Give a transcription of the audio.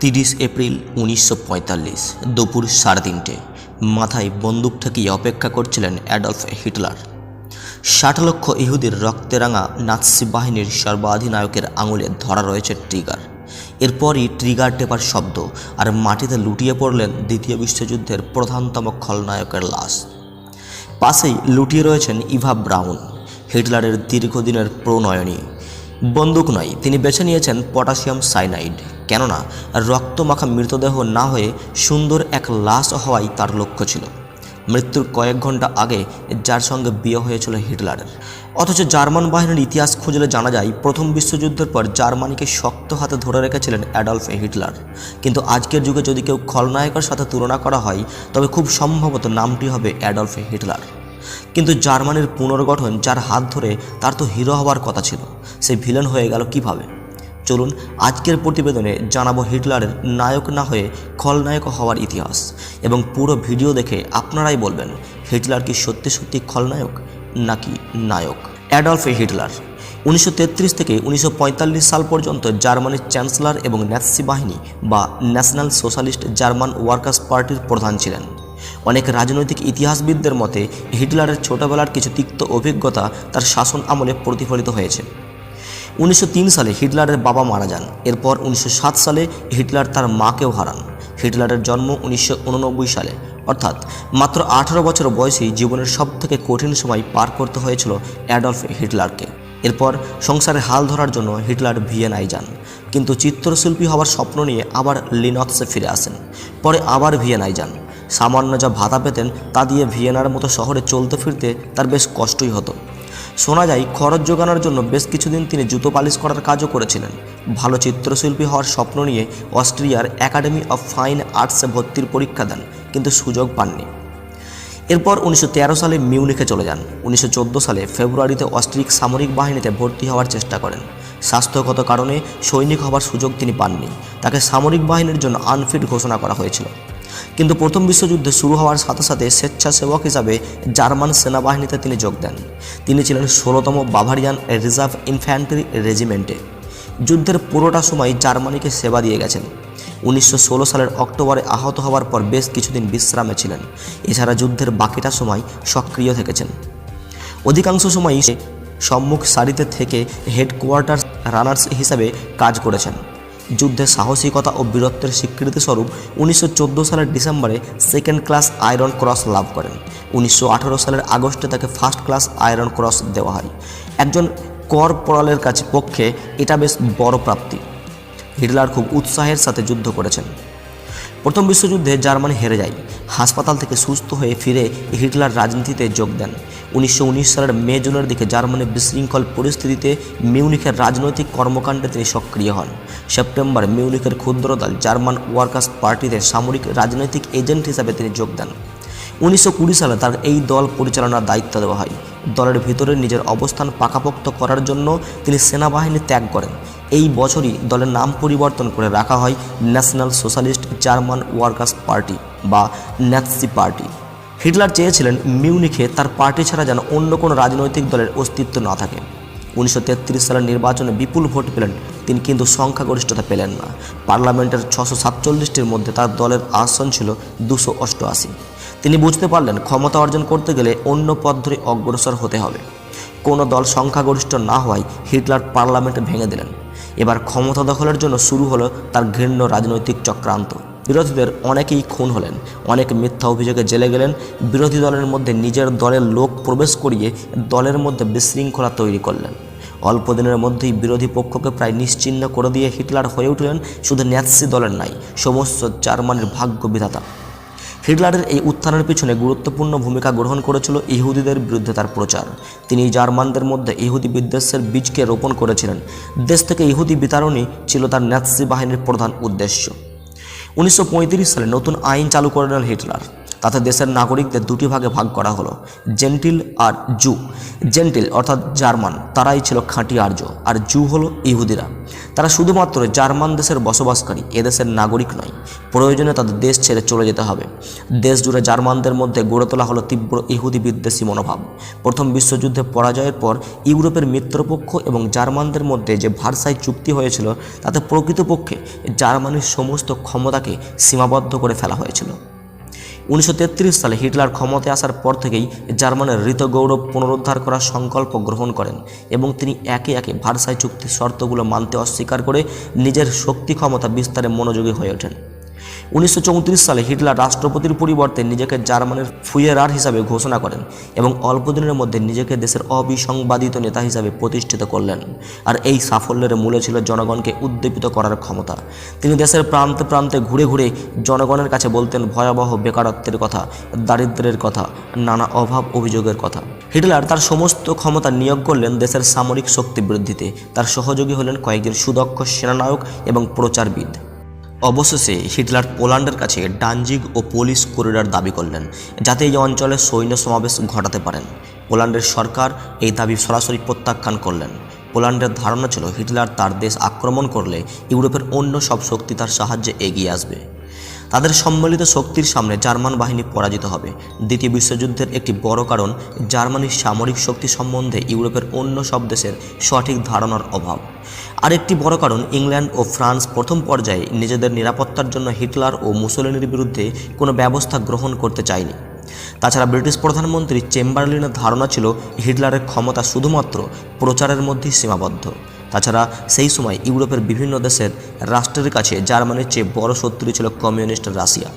তিরিশ এপ্রিল উনিশশো পঁয়তাল্লিশ, দুপুর সাড়ে তিনটে। মাথায় বন্দুক ঠেকিয়ে অপেক্ষা করছিলেন অ্যাডলফ হিটলার। ষাট লক্ষ ইহুদির রক্তে রাঙা নাৎসি বাহিনীর সর্বাধিনায়কের আঙুলে ধরা রয়েছে ট্রিগার। এরপরই ট্রিগার টেপার শব্দ আর মাটিতে লুটিয়ে পড়লেন দ্বিতীয় বিশ্বযুদ্ধের প্রধানতম খলনায়কের লাশ। পাশেই লুটিয়ে রয়েছেন ইভা ব্রাউন, হিটলারের দীর্ঘদিনের প্রণয়নী। বন্দুক নয়, তিনি বেছে নিয়েছেন পটাশিয়াম সাইনাইড। কেননা, রক্তমাখা মৃতদেহ না হয়ে সুন্দর এক লাশ হওয়াই তার লক্ষ্য ছিল। মৃত্যুর কয়েক ঘণ্টা আগে যার সঙ্গে বিয়ে হয়েছিল হিটলারের অথচ জার্মান বাহিনীর ইতিহাস খুঁজলে জানা যায়, প্রথম বিশ্বযুদ্ধের পর জার্মানিকে শক্ত হাতে ধরে রেখেছিলেন অ্যাডলফ হিটলার। কিন্তু আজকের যুগে যদি কেউ খলনায়কের সাথে তুলনা করা হয়, তবে খুব সম্ভবত নামটি হবে অ্যাডলফ হিটলার। কিন্তু জার্মানির পুনর্গঠন যার হাত ধরে তার তো হিরো হওয়ার কথা ছিল, সে ভিলেন হয়ে গেল কীভাবে? চলুন আজকের প্রতিবেদনে জানাব হিটলারের নায়ক না হয়ে খলনায়ক হওয়ার ইতিহাস এবং পুরো ভিডিও দেখে আপনারাই বলবেন হিটলার কি সত্যি সত্যি খলনায়ক নাকি নায়ক? Adolf Hitler. উনিশশো তেত্রিশ থেকে উনিশশো পঁয়তাল্লিশ সাল পর্যন্ত জার্মানির চ্যান্সেলর এবং ন্যাসি বাহিনী বা ন্যাশনাল সোশ্যালিস্ট জার্মান ওয়ার্কার্স পার্টির প্রধান ছিলেন। অনেক রাজনৈতিক ইতিহাসবিদদের মতে, হিটলারের ছোটবেলার কিছু তিক্ত অভিজ্ঞতা তার শাসন আমলে প্রতিফলিত হয়েছে। উনিশশো তিন সালে হিটলারের বাবা মারা যান। এরপর উনিশশো সাত সালে হিটলার তার মাকেও হারান। হিটলারের জন্ম উনিশশো উননব্বই সালে। অর্থাৎ মাত্র আঠারো বছর বয়সেই জীবনের সবথেকে কঠিন সময় পার করতে হয়েছিল অ্যাডলফ হিটলারকে। এরপর সংসারে হাল ধরার জন্য হিটলার ভিয়েনায় যান। কিন্তু চিত্রশিল্পী হওয়ার স্বপ্ন নিয়ে আবার লিনক্সে ফিরে আসেন। পরে আবার ভিয়েনায় যান। সামান্য যা ভাতা পেতেন তা দিয়ে ভিয়েনার মতো শহরে চলতে ফিরতে তার বেশ কষ্টই হতো। শোনা যায়, খরচ জোগানোর জন্য বেশ কিছুদিন তিনি জুতো পালিশ করার কাজও করেছিলেন। ভালো চিত্রশিল্পী হওয়ার স্বপ্ন নিয়ে অস্ট্রিয়ার একাডেমি অফ ফাইন আর্টসে ভর্তির পরীক্ষা দেন, কিন্তু সুযোগ পাননি। এরপর উনিশশো তেরো সালে মিউনিখে চলে যান। উনিশশো চোদ্দ সালে ফেব্রুয়ারিতে অস্ট্রিক সামরিক বাহিনীতে ভর্তি হওয়ার চেষ্টা করেন। স্বাস্থ্যগত কারণে সৈনিক হওয়ার সুযোগ তিনি পাননি। তাকে সামরিক বাহিনীর জন্য আনফিট ঘোষণা করা হয়েছিল। কিন্তু প্রথম বিশ্বযুদ্ধ শুরু হওয়ার সাথে সাথে স্বেচ্ছাসেবক হিসাবে জার্মান সেনাবাহিনীতে তিনি যোগ দেন। তিনি ছিলেন ষোলোতম বাভারিয়ান রিজার্ভ ইনফ্যান্ট্রি রেজিমেন্টে। যুদ্ধের পুরোটা সময় জার্মানিকে সেবা দিয়ে গেছেন। উনিশশো ষোলো সালের অক্টোবরে আহত হওয়ার পর বেশ কিছুদিন বিশ্রামে ছিলেন। এছাড়া যুদ্ধের বাকিটা সময় সক্রিয় থেকেছেন। অধিকাংশ সময়ই সম্মুখ সারিতে থেকে হেডকোয়ার্টার রানার্স হিসাবে কাজ করেছেন। যুদ্ধে সাহসিকতা ও বীরত্বের স্বীকৃতিস্বরূপ উনিশশো চোদ্দ সালের ডিসেম্বরে সেকেন্ড ক্লাস আয়রন ক্রস লাভ করেন। উনিশশো আঠারো সালের আগস্টে তাকে ফার্স্ট ক্লাস আয়রন ক্রস দেওয়া হয়। একজন কর পড়ালের কাছে পক্ষে এটা বেশ বড় প্রাপ্তি। হিটলার খুব উৎসাহের সাথে যুদ্ধ করেছেন। প্রথম বিশ্বযুদ্ধে জার্মানি হেরে যায়। হাসপাতাল থেকে সুস্থ হয়ে ফিরে হিটলার রাজনীতিতে যোগ দেন। উনিশশো উনিশ সালের মে জুনের দিকে জার্মানির বিশৃঙ্খল পরিস্থিতিতে মিউনিখের রাজনৈতিক কর্মকাণ্ডে তিনি সক্রিয় হন। সেপ্টেম্বর মিউনিখের ক্ষুদ্র দল জার্মান ওয়ার্কার্স পার্টিতে সামরিক রাজনৈতিক এজেন্ট হিসাবে তিনি যোগ দেন। উনিশশো কুড়ি সালে তার এই দল পরিচালনার দায়িত্ব দেওয়া হয়। দলের ভিতরে নিজের অবস্থান পাকাপোক্ত করার জন্য তিনি সেনাবাহিনী ত্যাগ করেন। এই বছরই দলের নাম পরিবর্তন করে রাখা হয় National Socialist German Workers party বা ন্যাৎসি পার্টি। হিটলার চেয়েছিলেন মিউনিখে তার পার্টি ছাড়া যেন অন্য কোনো রাজনৈতিক দলের অস্তিত্ব না থাকে। উনিশশো তেত্রিশ সালের নির্বাচনে বিপুল ভোট পেলেন, তিনি কিন্তু সংখ্যাগরিষ্ঠতা পেলেন না। পার্লামেন্টের ছশো সাতচল্লিশটির মধ্যে তার দলের আসন ছিল দুশো অষ্টআশি। তিনি বুঝতে পারলেন, ক্ষমতা অর্জন করতে গেলে অন্য পথ ধরে অগ্রসর হতে হবে। কোনো দল সংখ্যাগরিষ্ঠ না হওয়ায় হিটলার পার্লামেন্ট ভেঙে দিলেন। এবার ক্ষমতা দখলের জন্য শুরু হলো তার ঘৃণ্য রাজনৈতিক চক্রান্ত। বিরোধীদের অনেকেই খুন হলেন। অনেক মিথ্যা অভিযোগে জেলে গেলেন। বিরোধী দলের মধ্যে নিজের দলের লোক প্রবেশ করিয়ে দলের মধ্যে বিশৃঙ্খলা তৈরি করলেন। অল্প দিনের মধ্যেই বিরোধী পক্ষকে প্রায় নিশ্চিহ্ন করে দিয়ে হিটলার হয়ে উঠলেন শুধু ন্যাৎসি দলের নাই, সমস্ত জার্মানির ভাগ্য বিধাতা হিটলারের এই উত্থানের পিছনে গুরুত্বপূর্ণ ভূমিকা গ্রহণ করেছিল ইহুদিদের বিরুদ্ধে তার প্রচার। তিনি জার্মানদের মধ্যে ইহুদি বিদ্বেষের বীজকে রোপণ করেছিলেন। দেশ থেকে ইহুদি বিতারণই ছিল তার ন্যাৎসি বাহিনীর প্রধান উদ্দেশ্য। উনিশশো পঁয়ত্রিশ সালে নতুন আইন চালু করে নেন হিটলার। তাতে দেশের নাগরিকদের দুটি ভাগে ভাগ করা হলো, জেন্টিল আর জু। জেন্টিল অর্থাৎ জার্মান, তারাই ছিল খাঁটি আর্য, আর জু হলো ইহুদিরা। তারা শুধুমাত্র জার্মান দেশের বসবাসকারী এদেশের নাগরিক নয়, প্রয়োজনে তাদের দেশ ছেড়ে চলে যেতে হবে। দেশ জুড়ে জার্মানদের মধ্যে গড়ে তোলা হলো তীব্র ইহুদি বিদ্বেষী মনোভাব। প্রথম বিশ্বযুদ্ধে পরাজয়ের পর ইউরোপের মিত্রপক্ষ এবং জার্মানদের মধ্যে যে ভারসাই চুক্তি হয়েছিল, তাতে প্রকৃতপক্ষে জার্মানির সমস্ত ক্ষমতাকে সীমাবদ্ধ করে ফেলা হয়েছিল। উনিশশো তেত্রিশ সালে হিটলার ক্ষমতায় আসার পর থেকেই জার্মানের ঋত গৌরব পুনরুদ্ধার করার সংকল্প গ্রহণ করেন এবং তিনি একে একে ভারসাই চুক্তির শর্তগুলো মানতে অস্বীকার করে নিজের শক্তি ক্ষমতা বিস্তারে মনোযোগী হয়ে ওঠেন। উনিশশো চৌত্রিশ সালে হিটলার রাষ্ট্রপতির পরিবর্তে নিজেকে জার্মানির ফুয়েরার হিসাবে ঘোষণা করেন এবং অল্প দিনের মধ্যে নিজেকে দেশের অবিসংবাদিত নেতা হিসাবে প্রতিষ্ঠিত করলেন। আর এই সাফল্যের মূলে ছিল জনগণকে উদ্দীপিত করার ক্ষমতা। তিনি দেশের প্রান্তে প্রান্তে ঘুরে ঘুরে জনগণের কাছে বলতেন ভয়াবহ বেকারত্বের কথা, দারিদ্র্যের কথা, নানা অভাব অভিযোগের কথা। হিটলার তার সমস্ত ক্ষমতা নিয়োগ করলেন দেশের সামরিক শক্তি বৃদ্ধিতে। তার সহযোগী হলেন কয়েকজন সুদক্ষ সেনানায়ক এবং প্রচারবিদ। অবশেষে হিটলার পোল্যান্ডের কাছে ডানজিগ ও পুলিশ করিডর দাবি করলেন, যাতে এই অঞ্চলে সৈন্য সমাবেশ ঘটাতে পারেন। পোল্যান্ডের সরকার এই দাবি সরাসরি প্রত্যাখ্যান করলেন। পোল্যান্ডের ধারণা ছিল হিটলার তার দেশ আক্রমণ করলে ইউরোপের অন্য সব শক্তি তার সাহায্যে এগিয়ে আসবে। তাদের সম্মিলিত শক্তির সামনে জার্মান বাহিনী পরাজিত হবে। দ্বিতীয় বিশ্বযুদ্ধের একটি বড় কারণ জার্মানির সামরিক শক্তি সম্বন্ধে ইউরোপের অন্য সব দেশের সঠিক ধারণার অভাব। আরেকটি বড় কারণ, ইংল্যান্ড ও ফ্রান্স প্রথম পর্যায়ে নিজেদের নিরাপত্তার জন্য হিটলার ও মুসোলিনির বিরুদ্ধে কোনো ব্যবস্থা গ্রহণ করতে চায়নি। তাছাড়া ব্রিটিশ প্রধানমন্ত্রী চেম্বারলিনের ধারণা ছিল, হিটলারের ক্ষমতা শুধুমাত্র প্রচারের মধ্যেই সীমাবদ্ধ। তাছাড়া সেই সময় ইউরোপের বিভিন্ন দেশের রাষ্ট্রের কাছে জার্মানির চেয়ে বড় শত্রু ছিল কমিউনিস্ট রাশিয়া।